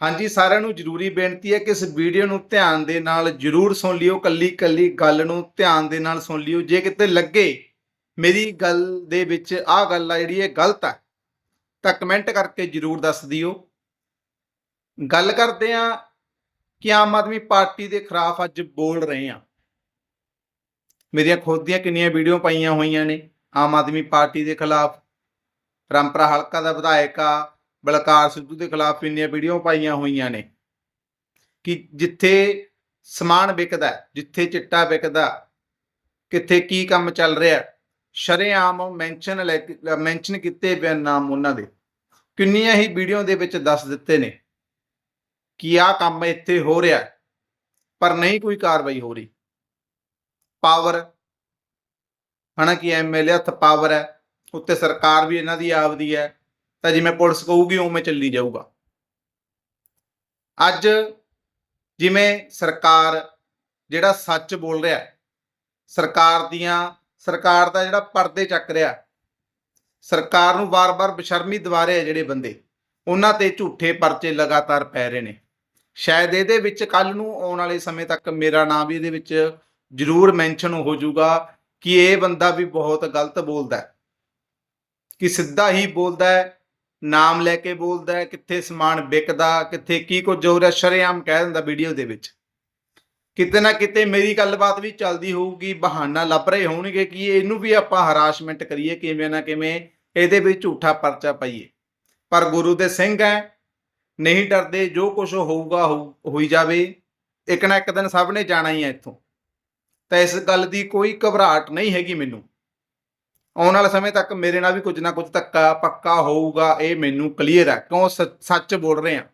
ਹਾਂਜੀ, ਸਾਰਿਆਂ ਨੂੰ ਜ਼ਰੂਰੀ ਬੇਨਤੀ ਹੈ ਕਿ ਇਸ ਵੀਡੀਓ ਨੂੰ ਧਿਆਨ ਦੇ ਨਾਲ ਜ਼ਰੂਰ ਸੁਣ ਲਿਓ ਕੱਲੀ ਕੱਲੀ ਗੱਲ ਨੂੰ ਧਿਆਨ ਦੇ ਨਾਲ ਸੁਣ ਲਿਓ। ਜੇ ਕਿਤੇ ਲੱਗੇ ਮੇਰੀ ਗੱਲ ਦੇ ਵਿੱਚ ਆਹ ਗੱਲ ਆ, ਜਿਹੜੀ ਇਹ ਗਲਤ ਆ, ਤਾਂ ਕਮੈਂਟ ਕਰਕੇ ਜ਼ਰੂਰ ਦੱਸ ਦਿਓ। ਗੱਲ ਕਰਦੇ ਆ ਕਿ ਆਮ ਆਦਮੀ ਪਾਰਟੀ ਦੇ ਖਿਲਾਫ ਅੱਜ ਬੋਲ ਰਹੇ ਆ ਮੇਰੀਆਂ ਖੁਦ ਦੀਆਂ ਕਿੰਨੀਆਂ ਵੀਡੀਓ ਪਾਈਆਂ ਹੋਈਆਂ ਨੇ ਆਮ ਆਦਮੀ ਪਾਰਟੀ ਦੇ ਖਿਲਾਫ। ਰਾਮਪੁਰਾ ਹਲਕਾ ਦਾ ਵਿਧਾਇਕ ਆ ਬਲਕਾਰ ਸਿੱਧੂ ਦੇ ਖਿਲਾਫ ਇੰਨੀਆਂ ਵੀਡੀਓ ਪਾਈਆਂ ਹੋਈਆਂ ਨੇ ਕਿ ਜਿੱਥੇ ਸਮਾਨ ਵਿਕਦਾ, ਜਿੱਥੇ ਚਿੱਟਾ ਵਿਕਦਾ, ਕਿੱਥੇ ਕੀ ਕੰਮ ਚੱਲ ਰਿਹਾ, ਸ਼ਰੇਆਮ ਮੈਂਸ਼ਨ ਮੈਂਸ਼ਨ ਕੀਤੇ ਪਏ ਨਾਮ ਉਹਨਾਂ ਦੇ। ਕਿੰਨੀਆਂ ਹੀ ਵੀਡੀਓ ਦੇ ਵਿੱਚ ਦੱਸ ਦਿੱਤੇ ਨੇ ਕਿ ਆਹ ਕੰਮ ਇੱਥੇ ਹੋ ਰਿਹਾ, ਪਰ ਨਹੀਂ ਕੋਈ ਕਾਰਵਾਈ ਹੋ ਰਹੀ। ਪਾਵਰ, ਹਨਾ ਕਿ ਐਮਐਲਏ ਹੱਥ ਪਾਵਰ ਹੈ, ਉੱਤੇ ਸਰਕਾਰ ਵੀ ਇਹਨਾਂ ਦੀ ਆਪਦੀ ਹੈ ਤਾਂ ਜਿਵੇਂ ਪੁਲਿਸ ਕਹੂਗੀ, ਉਵੇਂ ਚੱਲੀ ਜਾਊਗਾ। ਅੱਜ ਜਿਵੇਂ ਸਰਕਾਰ ਜਿਹੜਾ ਸੱਚ ਬੋਲ ਰਿਹਾ, ਸਰਕਾਰ ਦੀਆਂ, ਸਰਕਾਰ ਦਾ ਜਿਹੜਾ ਪਰਦੇ ਚੱਕ ਰਿਹਾ, ਸਰਕਾਰ ਨੂੰ ਵਾਰ-ਵਾਰ ਬਸ਼ਰਮੀ ਦਿਵਾਰੇ ਆ ਜਿਹੜੇ ਬੰਦੇ, ਉਹਨਾਂ ਤੇ ਝੂਠੇ ਪਰਚੇ ਲਗਾਤਾਰ ਪੈ ਰਹੇ ਨੇ। ਸ਼ਾਇਦ ਇਹਦੇ ਵਿੱਚ ਕੱਲ ਨੂੰ ਆਉਣ ਵਾਲੇ ਸਮੇਂ ਤੱਕ ਮੇਰਾ ਨਾਮ ਵੀ ਇਹਦੇ ਵਿੱਚ ਜ਼ਰੂਰ ਮੈਂਸ਼ਨ ਹੋ ਜਾਊਗਾ ਕਿ ਇਹ ਬੰਦਾ ਵੀ ਬਹੁਤ ਗਲਤ ਬੋਲਦਾ ਕਿ ਸਿੱਧਾ ਹੀ ਬੋਲਦਾ ਹੈ ਨਾਮ ਲੈ ਕੇ ਬੋਲਦਾ ਹੈ, ਕਿੱਥੇ ਸਮਾਨ ਵਿਕਦਾ, ਕਿੱਥੇ ਕੀ ਕੁਝ ਹੋ ਰਿਹਾ, ਸ਼ਰੇਆਮ ਕਹਿ ਦਿੰਦਾ ਵੀਡੀਓ ਦੇ ਵਿੱਚ। ਕਿਤੇ ਨਾ ਕਿਤੇ ਮੇਰੀ ਗੱਲਬਾਤ ਵੀ ਚੱਲਦੀ ਹੋਊਗੀ, ਬਹਾਨਾ ਲੱਭ ਰਹੇ ਹੋਣਗੇ ਕਿ ਇਹਨੂੰ ਵੀ ਆਪਾਂ ਹਰਾਸਮੈਂਟ ਕਰੀਏ, ਕਿਵੇਂ ਨਾ ਕਿਵੇਂ ਇਹਦੇ ਵਿੱਚ ਝੂਠਾ ਪਰਚਾ ਪਾਈਏ। ਪਰ ਗੁਰੂ ਦੇ ਸਿੰਘ ਹੈ, ਨਹੀਂ ਡਰਦੇ, ਜੋ ਕੁਝ ਹੋਊਗਾ ਹੋ- ਹੋਈ ਜਾਵੇ, ਇੱਕ ਨਾ ਇੱਕ ਦਿਨ ਸਭ ਨੇ ਜਾਣਾ ਹੀ ਹੈ ਇੱਥੋਂ। ਤਾਂ ਇਸ ਗੱਲ ਦੀ ਕੋਈ ਘਬਰਾਹਟ ਨਹੀਂ ਹੈਗੀ ਮੈਨੂੰ। ਆਉਣ ਵਾਲੇ ਸਮੇਂ ਤੱਕ ਮੇਰੇ ਨਾਲ ਵੀ ਕੁਝ ਨਾ ਕੁਝ ਧੱਕਾ ਪੱਕਾ ਹੋਊਗਾ, ਇਹ ਮੈਨੂੰ ਕਲੀਅਰ ਹੈ। ਕਿਉਂ ਸ- ਸੱਚ ਬੋਲ ਰਹੇ ਆ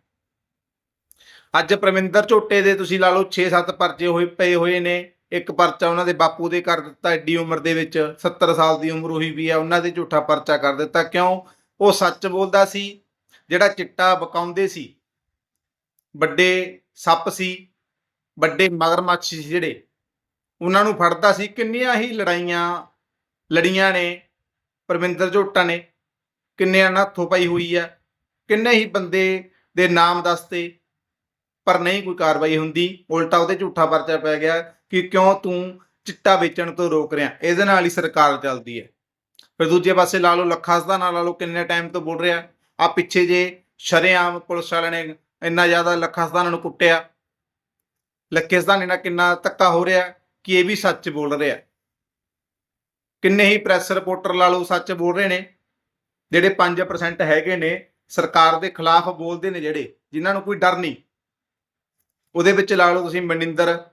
ਅੱਜ ਪ੍ਰਵਿੰਦਰ ਝੋਟੇ ਦੇ ਤੁਸੀਂ ਲਾ ਲਓ 6-7 ਪਰਚੇ ਹੋਏ, ਪਏ ਹੋਏ ਨੇ। ਇੱਕ ਪਰਚਾ ਉਹਨਾਂ ਦੇ ਬਾਪੂ ਦੇ ਕਰ ਦਿੱਤਾ ਐਡੀ ਉਮਰ ਦੇ ਵਿੱਚ 70 ਸਾਲ ਦੀ ਉਮਰ ਹੋਈ ਵੀ ਆ ਉਹਨਾਂ ਦੇ ਝੂਠਾ ਪਰਚਾ ਕਰ ਦਿੱਤਾ। ਕਿਉਂ? ਉਹ ਸੱਚ ਬੋਲਦਾ ਸੀ, ਜਿਹੜਾ ਚਿੱਟਾ ਬਕਾਉਂਦੇ ਸੀ। ਵੱਡੇ ਸੱਪ ਸੀ, ਵੱਡੇ ਮਗਰਮੱਛ ਸੀ ਜਿਹੜੇ। ਉਹਨਾਂ ਨੂੰ ਫੜਦਾ ਸੀ, ਕਿੰਨੀਆਂ ਹੀ ਲੜਾਈਆਂ ਲੜੀਆਂ ਨੇ। ਪਰਮਿੰਦਰ ਝੋਟਾ ਨੇ ਕਿੰਨਿਆਂ ਨਾਲ ਹੱਥੋਂ ਪਾਈ ਹੋਈ ਹੈ ਕਿੰਨੇ ਹੀ ਬੰਦੇ ਦੇ ਨਾਮ ਦੱਸਤੇ, ਪਰ ਨਹੀਂ ਕੋਈ ਕਾਰਵਾਈ ਹੁੰਦੀ। ਉਲਟਾ ਉਹਦੇ ਝੂਠਾ ਪਰਚਾ ਪੈ ਗਿਆ ਕਿ ਕਿਉਂ ਤੂੰ ਚਿੱਟਾ ਵੇਚਣ ਤੋਂ ਰੋਕ ਰਿਹਾ। ਇਹਦੇ ਨਾਲ ਹੀ ਸਰਕਾਰ ਚੱਲਦੀ ਹੈ। ਫਿਰ ਦੂਜੇ ਪਾਸੇ ਲਾ ਲਓ, ਲੱਖਾਂ ਦਾ ਨਾਲ ਲਾ ਲਓ, ਕਿੰਨੇ ਟਾਈਮ ਤੋਂ ਬੋਲ ਰਿਹਾ। ਆ ਪਿੱਛੇ ਜੇ ਸ਼ਰੇਆਮ ਪੁਲਿਸ ਵਾਲਿਆਂ ਨੇ ਇੰਨਾ ਜ਼ਿਆਦਾ ਲੱਖਾਂ ਸਦਾਨਾਂ ਨੂੰ ਕੁੱਟਿਆ, ਲੱਖੇ ਸਦਾਨੇ ਨਾਲ ਕਿੰਨਾ ਧੱਕਾ ਹੋ ਰਿਹਾ ਕਿ ਇਹ ਵੀ ਸੱਚ ਬੋਲ ਰਿਹਾ। ਕਿੰਨੇ ਹੀ ਪ੍ਰੈਸ ਰਿਪੋਰਟਰ ਲਾ ਲਓ, ਸੱਚ ਬੋਲ ਰਹੇ ਨੇ, ਜਿਹੜੇ 5% ਹੈਗੇ ਨੇ, ਸਰਕਾਰ ਦੇ ਖਿਲਾਫ ਬੋਲਦੇ ਨੇ ਜਿਹੜੇ, ਜਿਨ੍ਹਾਂ ਨੂੰ ਕੋਈ ਡਰ ਨਹੀਂ। ਉਹਦੇ ਵਿੱਚ ਲਾ ਲਓ ਤੁਸੀਂ ਮਨਿੰਦਰ,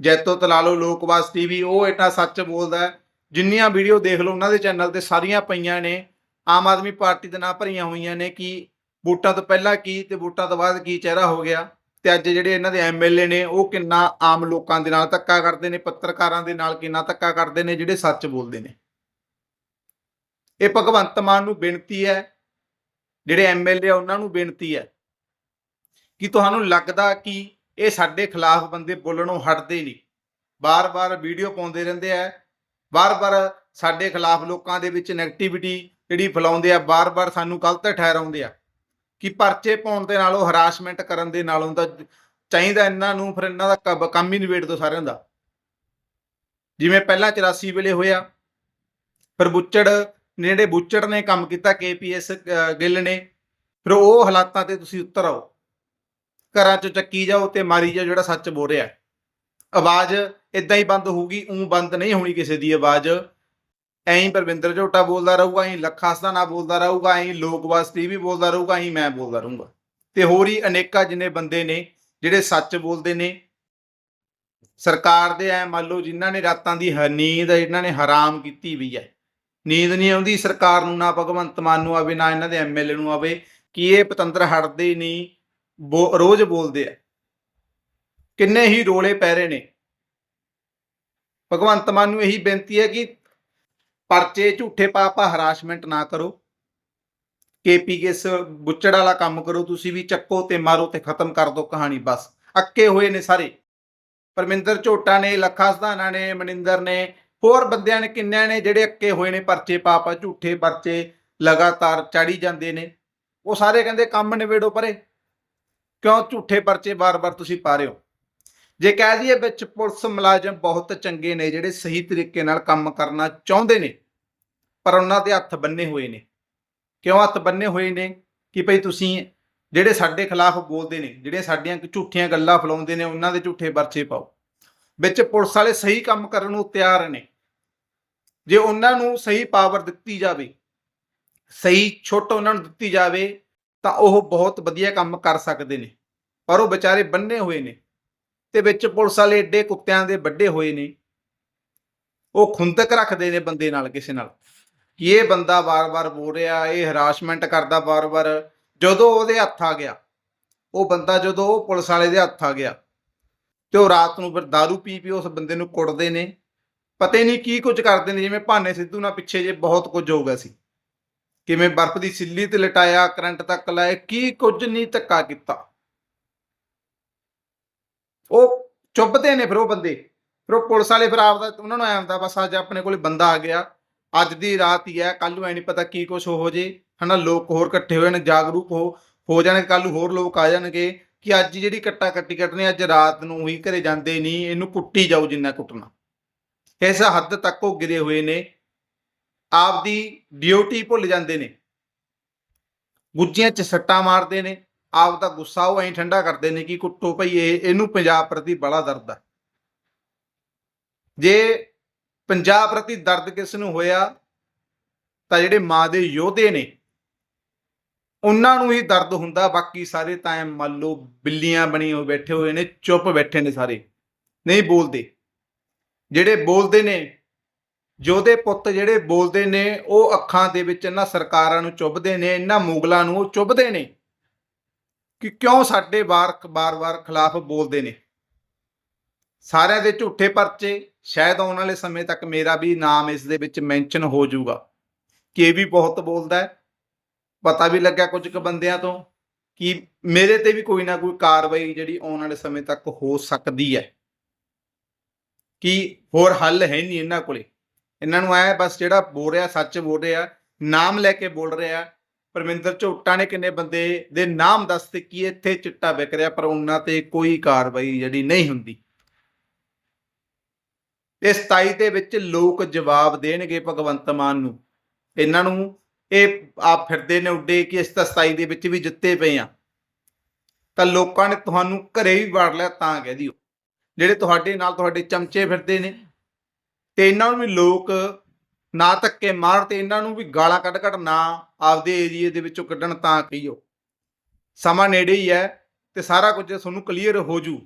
ਜੈਤੋ ਤੇ ਲਾ ਲਓ ਲੋਕਵਾਸ ਟੀਵੀ, ਉਹ ਇੰਨਾ ਸੱਚ ਬੋਲਦਾ ਜਿੰਨੀਆਂ ਵੀਡੀਓ ਦੇਖ ਲਓ, ਉਹਨਾਂ ਦੇ ਚੈਨਲ ਤੇ ਸਾਰੀਆਂ ਪਈਆਂ ਨੇ। ਆਮ ਆਦਮੀ ਪਾਰਟੀ ਦੇ ਨਾਂ ਭਰੀਆਂ ਹੋਈਆਂ ਨੇ ਕਿ ਵੋਟਾਂ ਤੋਂ ਪਹਿਲਾਂ ਕੀ ਤੇ ਵੋਟਾਂ ਤੋਂ ਬਾਅਦ ਕੀ ਚਿਹਰਾ ਹੋ ਗਿਆ। ਤੇ ਅੱਜ ਜਿਹੜੇ ਇਹਨਾਂ ਦੇ ਐਮਐਲਏ ਨੇ, ਉਹ ਕਿੰਨਾ ਆਮ ਲੋਕਾਂ ਦੇ ਨਾਲ ਧੱਕਾ ਕਰਦੇ ਨੇ, ਪੱਤਰਕਾਰਾਂ ਦੇ ਨਾਲ ਕਿੰਨਾ ਧੱਕਾ ਕਰਦੇ ਨੇ, ਜਿਹੜੇ ਸੱਚ ਬੋਲਦੇ ਨੇ। ਇਹ ਭਗਵੰਤ ਮਾਨ ਨੂੰ ਬੇਨਤੀ ਹੈ, ਜਿਹੜੇ ਐਮਐਲਏ ਆ, ਉਹਨਾਂ ਨੂੰ ਬੇਨਤੀ ਹੈ ਕਿ ਤੁਹਾਨੂੰ ਲੱਗਦਾ ਕਿ ਇਹ ਸਾਡੇ ਖਿਲਾਫ ਬੰਦੇ ਬੋਲਣੋਂ ਹਟਦੇ ਨਹੀਂ। ਬਾਰ-ਬਾਰ ਵੀਡੀਓ ਪਾਉਂਦੇ ਰਹਿੰਦੇ ਆ ਬਾਰ-ਬਾਰ ਸਾਡੇ ਖਿਲਾਫ ਲੋਕਾਂ ਦੇ ਵਿੱਚ ਨੈਗੇਟਿਵਿਟੀ ਜਿਹੜੀ ਫੈਲਾਉਂਦੇ ਆ ਬਾਰ-ਬਾਰ ਸਾਨੂੰ ਗਲਤ ਠਹਿਰਾਉਂਦੇ ਆ। ਕਿ ਪਰਚੇ ਪਾਉਣ ਦੇ ਨਾਲੋਂ ਹਰਾਸਮੈਂਟ ਕਰਨ ਦੇ ਨਾਲੋਂ ਤਾਂ ਚਾਹੀਦਾ ਇਹਨਾਂ ਨੂੰ ਫਿਰ ਇਹਨਾਂ ਦਾ ਕੰਮ ਹੀ ਨਿਬੇੜ ਦੋ ਸਾਰਿਆਂ ਦਾ। ਜਿਵੇਂ ਪਹਿਲਾਂ 84 ਵੇਲੇ ਹੋਇਆ, ਫਿਰ ਬੁੱਚੜ ਨੇੜੇ ਬੁੱਚੜ ਨੇ ਕੰਮ ਕੀਤਾ ਕੇਪੀਐਸ ਗਿੱਲ ਨੇ, ਫਿਰ ਉਹ ਹਾਲਾਤਾਂ ਤੇ ਤੁਸੀਂ ਉਤਰ ਆਓ। ਘਰਾਂ ਚ ਚੱਕੀ ਜਾਓ ਤੇ ਮਾਰੀ ਜਾਓ ਜਿਹੜਾ ਸੱਚ ਬੋਲ ਰਿਹਾ। ਆਵਾਜ਼ ਇਦਾਂ ਹੀ ਬੰਦ ਹੋਊਗੀ, ਉਂ ਬੰਦ ਨਹੀਂ ਹੋਣੀ ਕਿਸੇ ਦੀ ਆਵਾਜ਼। ਐਂ ਪਰਵਿੰਦਰ ਝੋਟਾ ਬੋਲਦਾ ਰਹੂਗਾ, ਐਂ ਲੱਖਾ ਸਦਾਨਾ ਬੋਲਦਾ ਰਹੂਗਾ, ਐਂ ਲੋਕਵਾਸ ਟੀਵੀ ਬੋਲਦਾ ਰਹੂਗਾ, ਐਂ ਮੈਂ ਬੋਲਦਾ ਰਹੂੰਗਾ। ਤੇ ਹੋਰ ਹੀ ਅਨੇਕਾਂ ਜਿੰਨੇ ਬੰਦੇ ਨੇ, ਜਿਹੜੇ ਸੱਚ ਬੋਲਦੇ ਨੇ, ਸਰਕਾਰ ਦੇ ਐ ਮੰਨ ਲਓ ਜਿਨ੍ਹਾਂ ਨੇ ਰਾਤਾਂ ਦੀ ਨੀਂਦ ਇਹਨਾਂ ਨੇ ਹਰਾਮ ਕੀਤੀ ਵੀ ਹੈ ਨੀਂਦ ਨਹੀਂ ਆਉਂਦੀ, ਸਰਕਾਰ ਨੂੰ ਨਾ ਭਗਵੰਤ ਮਾਨ ਨੂੰ ਆਵੇ, ਨਾ ਇਹਨਾਂ ਦੇ ਐਮਐਲਏ ਨੂੰ ਆਵੇ, ਕਿ ਇਹ ਪਤੰਦਰ ਹਟਦੇ ਨਹੀਂ, ਬੋ- ਰੋਜ਼ ਬੋਲਦੇ ਆ ਕਿੰਨੇ ਹੀ ਰੋਲੇ ਪੈ ਰਹੇ ਨੇ। ਭਗਵੰਤ ਮਾਨ ਨੂੰ ਇਹੀ ਬੇਨਤੀ ਹੈ ਕਿ ਪਰਚੇ ਝੂਠੇ ਪਾਪਾ ਹਰਾਸਮੈਂਟ ਨਾ ਕਰੋ। ਕੇਪੀਕੇਸ ਬੁੱਚੜ ਵਾਲਾ ਕੰਮ ਕਰੋ, ਤੁਸੀਂ ਵੀ ਚੱਕੋ ਤੇ ਮਾਰੋ ਤੇ ਖਤਮ ਕਰ ਦਿਓ ਕਹਾਣੀ, ਬਸ। ਅੱਕੇ ਹੋਏ ਨੇ ਸਾਰੇ। ਪਰਮਿੰਦਰ ਝੋਟਾ ਨੇ, ਲੱਖਾ ਸਧਾਨਾ ਨੇ, ਮਨਿੰਦਰ ਨੇ, ਹੋਰ ਬੰਦਿਆਂ ਨੇ, ਕਿੰਨਿਆਂ ਨੇ ਜਿਹੜੇ ਅੱਕੇ ਹੋਏ ਨੇ ਪਰਚੇ ਪਾਪਾ ਝੂਠੇ ਪਰਚੇ ਲਗਾਤਾਰ ਚੜੀ ਜਾਂਦੇ ਨੇ। ਉਹ ਸਾਰੇ ਕਹਿੰਦੇ ਕੰਮ ਨਿਬੇੜੋ ਪਰੇ। ਕਿਉਂ ਝੂਠੇ ਪਰਚੇ ਵਾਰ-ਵਾਰ ਤੁਸੀਂ ਪਾ ਰਹੇ ਹੋ? ਜੇ ਕਹਿ ਦਈਏ ਵਿੱਚ ਪੁਲਿਸ ਮੁਲਾਜ਼ਮ ਬਹੁਤ ਚੰਗੇ ਨੇ, ਜਿਹੜੇ ਸਹੀ ਤਰੀਕੇ ਨਾਲ ਕੰਮ ਕਰਨਾ ਚਾਹੁੰਦੇ ਨੇ, ਪਰ ਉਹਨਾਂ ਦੇ ਹੱਥ ਬੰਨੇ ਹੋਏ ਨੇ। ਕਿਉਂ ਹੱਥ ਬੰਨੇ ਹੋਏ ਨੇ? ਕਿ ਭਈ ਤੁਸੀਂ ਜਿਹੜੇ ਸਾਡੇ ਖਿਲਾਫ ਬੋਲਦੇ ਨੇ, ਜਿਹੜੇ ਸਾਡੀਆਂ ਝੂਠੀਆਂ ਗੱਲਾਂ ਫਲਾਉਂਦੇ ਨੇ, ਉਹਨਾਂ ਦੇ ਝੂਠੇ ਪਰਚੇ ਪਾਓ। ਵਿੱਚ ਪੁਲਿਸ ਵਾਲੇ ਸਹੀ ਕੰਮ ਕਰਨ ਨੂੰ ਤਿਆਰ ਨੇ। ਜੇ ਉਹਨਾਂ ਨੂੰ ਸਹੀ ਪਾਵਰ ਦਿੱਤੀ ਜਾਵੇ, ਸਹੀ ਛੋਟ ਉਹਨਾਂ ਨੂੰ ਦਿੱਤੀ ਜਾਵੇ, ਤਾਂ ਉਹ ਬਹੁਤ ਵਧੀਆ ਕੰਮ ਕਰ ਸਕਦੇ ਨੇ। ਪਰ ਉਹ ਵਿਚਾਰੇ ਬੰਨੇ ਹੋਏ ਨੇ। ਤੇ ਵਿੱਚ ਪੁਲਿਸ ਵਾਲੇ ਏਡੇ ਕੁੱਤਿਆਂ ਦੇ ਵੱਡੇ ਹੋਏ ਨੇ। ਉਹ ਖੁੰਦਕ ਰੱਖਦੇ ਨੇ ਬੰਦੇ ਨਾਲ, ਕਿਸੇ ਨਾਲ। ਕਿ ਇਹ ਬੰਦਾ ਵਾਰ-ਵਾਰ ਬੋਲ ਰਿਹਾ, ਇਹ ਹਰਾਸਮੈਂਟ ਕਰਦਾ ਵਾਰ-ਵਾਰ। ਜਦੋਂ ਉਹਦੇ ਹੱਥ ਆ ਗਿਆ, ਉਹ ਬੰਦਾ ਜਦੋਂ ਉਹ ਪੁਲਿਸ ਵਾਲੇ ਦੇ ਹੱਥ ਆ ਗਿਆ, ਤੇ ਉਹ ਰਾਤ ਨੂੰ ਫਿਰ दारू ਪੀ ਪੀ ਉਸ ਬੰਦੇ ਨੂੰ ਕੁੱਟਦੇ ਨੇ। ਪਤਾ ਨਹੀਂ ਕੀ ਕੁਝ ਕਰਦੇ ਨੇ, ਜਿਵੇਂ ਭਾਨੇ ਸਿੱਧੂ ਨਾਲ ਪਿੱਛੇ ਜੇ ਬਹੁਤ ਕੁਝ ਹੋ ਗਿਆ ਸੀ। ਕਿਵੇਂ ਬਰਫ਼ ਦੀ ਸਿੱਲੀ ਤੇ ਲਟਾਇਆ, ਕਰੰਟ ਤੱਕ ਲਾਇਆ, ਕੀ ਕੁਝ ਨਹੀਂ ਧੱਕਾ ਕੀਤਾ। ਉਹ ਚੁੱਭਦੇ ਨੇ ਫਿਰ ਉਹ ਬੰਦੇ। ਫਿਰ ਉਹ ਪੁਲਿਸ ਵਾਲੇ ਫਿਰ ਆਪਦਾ, ਉਹਨਾਂ ਨੂੰ ਐਂ ਹੁੰਦਾ, ਬਸ ਅੱਜ ਆਪਣੇ ਕੋਲੇ ਬੰਦਾ ਆ ਗਿਆ। ਅੱਜ ਦੀ ਰਾਤ ਹੀ ਹੈ ਕੱਲ ਨੂੰ ਐ ਨਹੀਂ ਪਤਾ ਕੀ ਕੁਝ ਹੋ ਜੇ। ਹਨਾ, ਲੋਕ ਹੋਰ ਇਕੱਠੇ ਹੋਏ ਨੇ ਜਾਗਰੂਕ ਹੋ ਹੋ ਜਾਣਗੇ ਕੱਲ ਨੂੰ ਹੋਰ ਲੋਕ ਆ ਜਾਣਗੇ ਕਿ ਅੱਜ ਜਿਹੜੀ ਕੱਟਾ ਕੱਟੀ ਕੱਟਣੀ, ਅੱਜ ਰਾਤ ਨੂੰ ਹੀ ਘਰੇ ਜਾਂਦੇ ਨਹੀਂ, ਇਹਨੂੰ ਕੁੱਟੀ ਜਾਓ ਜਿੰਨਾ ਕੁੱਟਣਾ। ਇਸ ਹੱਦ ਤੱਕ ਉਹ ਗਿਰੇ ਹੋਏ ਨੇ। ਆਪਦੀ ਡਿਊਟੀ ਭੁੱਲ ਜਾਂਦੇ ਨੇ। ਗੁੱਜੀਆਂ ਚ ਸੱਟਾਂ ਮਾਰਦੇ ਨੇ। ਆਪ ਦਾ ਗੁੱਸਾ ਉਹ ਐਂ ਠੰਡਾ ਕਰਦੇ ਨੇ ਕਿ ਕੁੱਟੋ ਭਈ ਇਹ, ਇਹਨੂੰ ਪੰਜਾਬ ਪ੍ਰਤੀ ਬੜਾ ਦਰਦ ਆ। ਜੇ ਪੰਜਾਬ ਪ੍ਰਤੀ ਦਰਦ ਕਿਸ ਨੂੰ ਹੋਇਆ, ਤਾਂ ਜਿਹੜੇ ਮਾਂ ਦੇ ਯੋਧੇ ਨੇ, ਉਹਨਾਂ ਨੂੰ ਹੀ ਦਰਦ ਹੁੰਦਾ, ਬਾਕੀ ਸਾਰੇ ਤਾਂ ਮੰਨ ਲਓ ਬਿੱਲੀਆਂ ਬਣੀ ਹੋ ਬੈਠੇ ਹੋਏ ਨੇ, ਚੁੱਪ ਬੈਠੇ ਨੇ ਸਾਰੇ। ਨਹੀਂ ਬੋਲਦੇ। ਜਿਹੜੇ ਬੋਲਦੇ ਨੇ, ਯੋਧੇ ਪੁੱਤ ਜਿਹੜੇ ਬੋਲਦੇ ਨੇ, ਉਹ ਅੱਖਾਂ ਦੇ ਵਿੱਚ ਇਹਨਾਂ ਸਰਕਾਰਾਂ ਨੂੰ ਚੁੱਭਦੇ ਨੇ, ਇਹਨਾਂ ਮੁਗਲਾਂ ਨੂੰ ਉਹ ਚੁੱਭਦੇ ਨੇ। ਕਿ ਕਿਉਂ ਸਾਡੇ ਵਾਰ ਬਾਰ-ਬਾਰ ਖਿਲਾਫ ਬੋਲਦੇ ਨੇ? ਸਾਰਿਆਂ ਦੇ ਝੂਠੇ ਪਰਚੇ, ਸ਼ਾਇਦ ਆਉਣ ਵਾਲੇ ਸਮੇਂ ਤੱਕ ਮੇਰਾ ਵੀ ਨਾਮ ਇਸ ਦੇ ਵਿੱਚ ਮੈਂਸ਼ਨ ਹੋ ਜਾਊਗਾ। ਕਿ ਇਹ ਵੀ ਬਹੁਤ ਬੋਲਦਾ ਹੈ। ਪਤਾ ਵੀ ਲੱਗਿਆ ਕੁਝ ਕੁ ਬੰਦਿਆਂ ਤੋਂ ਕਿ ਮੇਰੇ ਤੇ ਵੀ ਕੋਈ ਨਾ ਕੋਈ ਕਾਰਵਾਈ ਜਿਹੜੀ ਆਉਣ ਵਾਲੇ ਸਮੇਂ ਤੱਕ ਹੋ ਸਕਦੀ ਹੈ। ਕਿ ਹੋਰ ਹੱਲ ਹੈ ਨਹੀਂ ਇਹਨਾਂ ਕੋਲੇ। ਇਹਨਾਂ ਨੂੰ ਐ ਬਸ ਜਿਹੜਾ ਬੋਲ ਰਿਹਾ, ਸੱਚ ਬੋਲ ਰਿਹਾ, ਨਾਮ ਲੈ ਕੇ ਬੋਲ ਰਿਹਾ ਪਰਮਿੰਦਰ, ਝੋਟਾ ਨੇ ਕਿੰਨੇ ਬੰਦੇ ਦੇ ਨਾਮ ਦੱਸਤੇ ਕਿ ਇੱਥੇ ਚਿੱਟਾ ਵਿਕ ਰਿਹਾ, ਪਰ ਉਹਨਾਂ ਤੇ ਕੋਈ ਕਾਰਵਾਈ ਜਿਹੜੀ ਨਹੀਂ ਹੁੰਦੀ। ਇਸ 27 ਦੇ ਵਿੱਚ ਲੋਕ ਜਵਾਬ ਦੇਣਗੇ ਭਗਵੰਤ ਮਾਨ ਨੂੰ। ਇਹਨਾਂ ਨੂੰ ਇਹ ਆਪ ਫਿਰਦੇ ਨੇ ਉੱਡੇ ਕਿ ਇਸ ਤਾਂ 27 ਦੇ ਵਿੱਚ ਵੀ ਜਿੱਤੇ ਪਏ ਆ ਤਾਂ ਲੋਕਾਂ ਨੇ ਤੁਹਾਨੂੰ ਘਰੇ ਵੀ ਵੜ ਲਿਆ, ਤਾਂ ਕਹਿ ਦਿਓ। ਜਿਹੜੇ ਤੁਹਾਡੇ ਨਾਲ ਤੁਹਾਡੇ ਚਮਚੇ ਫਿਰਦੇ ਨੇ, ਤੇ ਇਹਨਾਂ ਨੂੰ ਵੀ ਲੋਕ ਨਾ ਧੱਕੇ ਮਾਰ ਤੇ ਇਹਨਾਂ ਨੂੰ ਵੀ ਗਾਲਾਂ ਕੱਢ ਕੱਢ ਨਾ ਆਪਦੇ ਏਰੀਏ ਦੇ ਵਿੱਚੋਂ ਕੱਢਣ ਤਾਂ ਕਹੀਓ। ਸਮਾਂ ਨੇੜੇ ਹੀ ਹੈ ਤੇ ਸਾਰਾ ਕੁਝ ਤੁਹਾਨੂੰ ਕਲੀਅਰ ਹੋ ਜੂ।